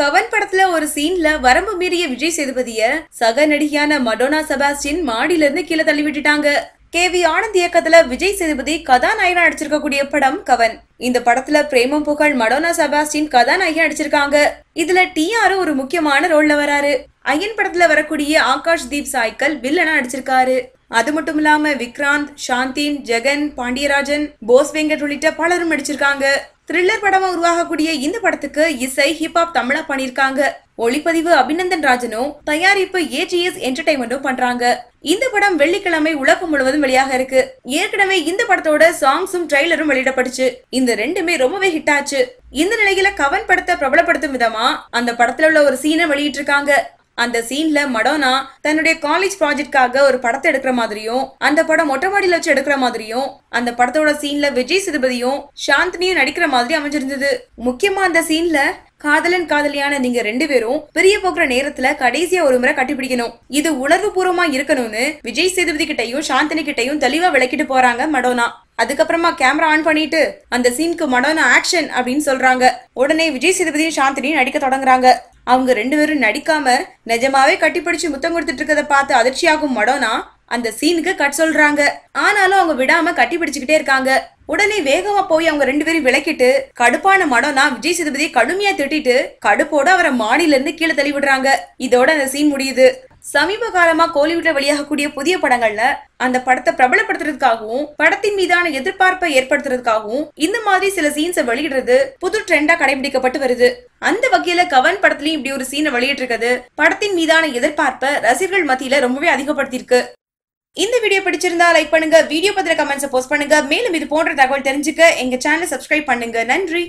கவன் படத்துல ஒரு சீன்ல வரம்பு மீறிய விஜய் சேதுபதிய சக நடிகையான மடோனா செபாஸ்டின் மாடியில இருந்து கீழே தள்ளி விட்டுட்டாங்க. கே வி ஆனந்த் இயக்கத்துல விஜய் சேதுபதி கதாநாயகனா நடிச்சிருக்கக்கூடிய படம் கவன். இந்த படத்துல பிரேமம் புகழ் மடோனா செபாஸ்டின் கதாநாயகி நடிச்சிருக்காங்க. இதுல டிஆர் ஒரு முக்கியமான ரோல்ல வராரு. ஐயன் படத்துல வரக்கூடிய ஆகாஷ் தீப் சாய்க்கல் வில்லனா நடிச்சிருக்காரு. அது மட்டும் இல்லாம விக்ராந்த் சாந்தின் ஜெகன் பாண்டியராஜன் போஸ் வெங்கட் உள்ளிட்ட பலரும் நடிச்சிருக்காங்க. த்ரில்லர் படமா உருவாகக்கூடிய இந்த படத்துக்கு இசை ஹிப்ஹாப் தமிழா பண்ணிருக்காங்க. ஒளிப்பதிவு அபிநந்தன் ராஜனும் தயாரிப்பு ஏஜிஎஸ் என்டர்டைன்மெண்ட்டும் பண்றாங்க. இந்த படம் வெள்ளிக்கிழமை உலகம் முழுவதும் வெளியாக இருக்கு. ஏற்கனவே இந்த படத்தோட சாங்ஸும் ட்ரெய்லரும் வெளியிடப்பட்டுச்சு. இந்த ரெண்டுமே ரொம்பவே ஹிட் ஆச்சு. இந்த நிலையில கவன் படத்தை பிரபலப்படுத்தும் விதமா அந்த படத்துல உள்ள ஒரு சீனை வெளியிட்டு இருக்காங்க அந்த சீன்ல மடோனா தன்னுடைய காலேஜ் ப்ராஜெக்ட்காக ஒரு படத்தை எடுக்கிற மாதிரியும் அந்த படம் மொட்டை மாடியில வச்சு எடுக்கிற மாதிரியும் அந்த படத்தோட சீன்ல விஜய் சேதுபதியும் சாந்தினியும் நடிக்கிற மாதிரி அமைஞ்சிருந்தது. முக்கியமா அந்த சீன்ல காதலன் காதலியான நீங்க ரெண்டு பேரும் பிரிய போக்குற நேரத்துல கடைசியா ஒரு முறை கட்டிப்பிடிக்கணும் இது உணர்வு பூர்வமா இருக்கணும்னு விஜய் சேதுபதி கிட்டையும் சாந்தினி கிட்டையும் தெளிவா விளக்கிட்டு போறாங்க மடோனா. அதுக்கப்புறமா கேமரா ஆன் பண்ணிட்டு அந்த சீனுக்கு மடோனா ஆக்ஷன் அப்படின்னு சொல்றாங்க. உடனே விஜய் சேதுபதியும் சாந்தினியும் நடிக்க தொடங்குறாங்க. அவங்க ரெண்டு பேரும் நடிக்காம நிஜமாவே கட்டிப்பிடிச்சு முத்தம் கொடுத்துட்டு இருக்கத பார்த்து அதிர்ச்சியாகும் மடோனா அந்த சீனுக்கு கட் சொல்றாங்க. ஆனாலும் அவங்க விடாம கட்டி பிடிச்சுக்கிட்டே இருக்காங்க. உடனே வேகமா போய் அவங்க ரெண்டு பேரும் விளக்கிட்டு கடுப்பான மடோனா விஜய் சேதுபதியை கடுமையா திட்டிட்டு கடுப்போட அவரை மாடியில இருந்து கீழே தள்ளி விடுறாங்க. இதோட அந்த சீன் முடியுது. சமீப காலமா கோலிவுட்ல வெளியாகக்கூடிய புதிய படங்கள்ல அந்த படத்தை பிரபலப்படுத்துறதுக்காகவும் படத்தின் மீதான எதிர்பார்ப்பை ஏற்படுத்துறதுக்காகவும் இந்த மாதிரி சில சீன்ஸை வெளியிடுறது புது ட்ரெண்டா கடைபிடிக்கப்பட்டு வருது. அந்த வகையில கவன் படத்துலயும் இப்படி ஒரு சீனை வெளியிட்டிருக்கிறது. படத்தின் மீதான எதிர்பார்ப்பை ரசிகர்கள் மத்தியில ரொம்பவே அதிகப்படுத்தியிருக்கு. இந்த வீடியோ பிடிச்சிருந்தா லைக் பண்ணுங்க வீடியோ பத்திர கமெண்ட்ஸ் போஸ்ட் பண்ணுங்க. மேலும் இது போன்ற தகவல் தெரிஞ்சுக்க எங்க சேனலை சப்ஸ்கிரைப் பண்ணுங்க. நன்றி!